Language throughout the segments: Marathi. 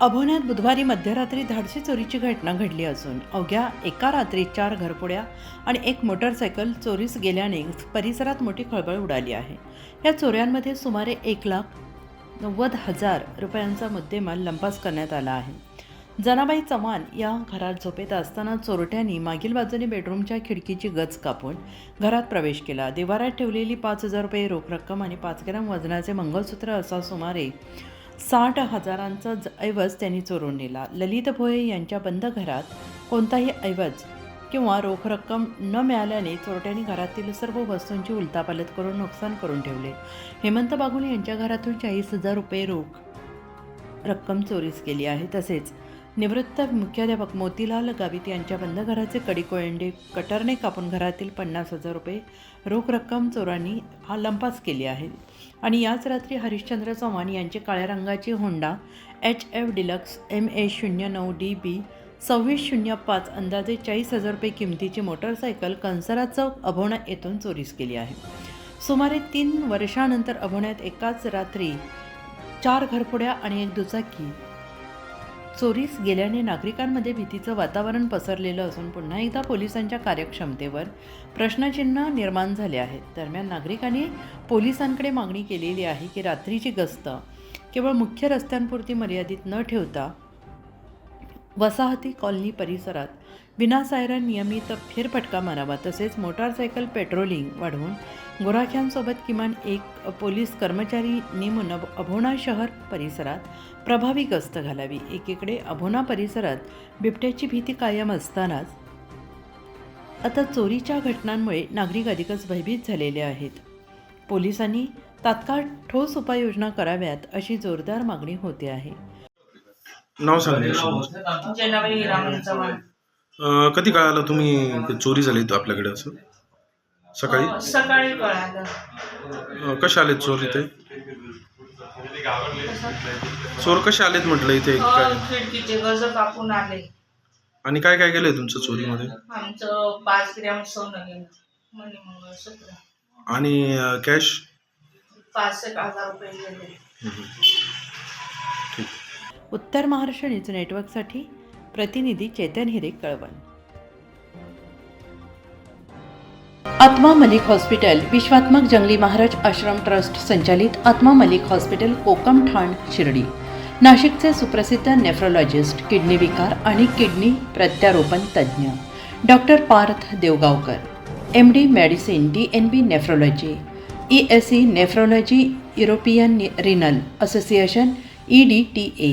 अभोण्यात बुधवारी मध्यरात्री धाडसी चोरीची घटना घडली असून अवघ्या एका रात्री चार घरपुड्या आणि एक मोटरसायकल चोरीस गेल्याने परिसरात मोठी खळबळ उडाली आहे. या चोऱ्यांमध्ये सुमारे एक लाख नव्वद हजार रुपयांचा मुद्देमाल लंपास करण्यात आला आहे. जनाबाई चव्हाण या घरात झोपेत असताना चोरट्यांनी मागील बाजूने बेडरूमच्या खिडकीची गच कापून घरात प्रवेश केला. देवारात ठेवलेली पाच हजार रुपये रोख रक्कम आणि पाच ग्रॅम वजनाचे मंगळसूत्र असा सुमारे साठ हजारांचा ज- ऐवज त्यांनी चोरून नेला. ललित भोये यांच्या बंद घरात कोणताही ऐवज किंवा रोख रक्कम न मिळाल्याने चोरट्यांनी घरातील सर्व वस्तूंची उलतापालत करून नुकसान करून ठेवले. हेमंत बागुल यांच्या घरातून चाळीस हजार रुपये रोख रक्कम चोरीस केली आहे तसेच निवृत्त मुख्याध्यापक मोतीलाल गावित यांच्या बंद घराचे कडी कोयंडे कटरने कापून घरातील पन्नास हजार रुपये रोख रक्कम चोरांनी हा लंपास केली आहे. आणि याच रात्री हरिश्चंद्र चव्हाण यांची काळ्या रंगाची Honda H F deluxe M A शून्य नऊ डी बी सव्वीस शून्य पाच अंदाजे चाळीस हजार रुपये किमतीची मोटरसायकल कंसरा चौक अभोणा येथून चोरीस केली आहे. सुमारे तीन वर्षानंतर अभोण्यात एकाच रात्री चार घरफोड्या आणि एक दुचाकी चोरीस गेल्याने नागरिकांमध्ये भीतीचं वातावरण पसरलेलं असून पुन्हा एकदा पोलिसांच्या कार्यक्षमतेवर प्रश्नचिन्ह निर्माण झाले आहेत. दरम्यान नागरिकांनी पोलिसांकडे मागणी केलेली आहे की रात्रीची गस्त केवळ मुख्य रस्त्यांपुरती मर्यादित न ठेवता वसाहती कॉलनी परिसरात विनासायरन नियमित फेरफटका मारावा तसेच मोटारसायकल पेट्रोलिंग वाढवून गुराख्यांसोबत किमान एक पोलीस कर्मचारी नेमून अभ- अभोणा शहर परिसरात प्रभावी गस्त घालावी. एकीकडे अभोणा परिसरात बिबट्याची भीती कायम असतानाच आता चोरीच्या घटनांमुळे नागरिक अधिकच भयभीत झालेले आहेत. पोलिसांनी तात्काळ ठोस उपाययोजना कराव्यात अशी जोरदार मागणी होते आहे. नाव सांगा जनाबाई रामन चव्हाण. अं, कधी कळालं तुम्ही चोरी झाली इथं आपल्याकडे असं? सकाळी? अं, सकाळी कळालं. अं, कसे आलेत चोर इथे? चोर कसे आलेत म्हटलं इथे? काय अं, खिडकीचे गज कापून आले. आणि काय काय केलंय तुमचं चोरीमध्ये? आमचं पाच ग्रॅम सोनं गेलं मनी मंगळसूत्र आणि कॅश पाच एक हजार रुपये गेले. उत्तर महाराष्ट्र न्यूज नेटवर्कसाठी प्रतिनिधी चेतन हिरे कळवण. आत्मा मलिक हॉस्पिटल विश्वात्मक जंगली महाराज आश्रम ट्रस्ट संचालित आत्मा मलिक हॉस्पिटल कोकम ठाण शिर्डी. नाशिकचे सुप्रसिद्ध नेफ्रोलॉजिस्ट किडनी विकार आणि किडनी प्रत्यारोपण तज्ज्ञ. Doctor Parth Devgaonkar M D medicine D N B nephrology E S C nephrology European renal association E D T A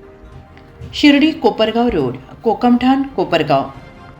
Shirdi Kopargaon road Kokamthan Kopargaon.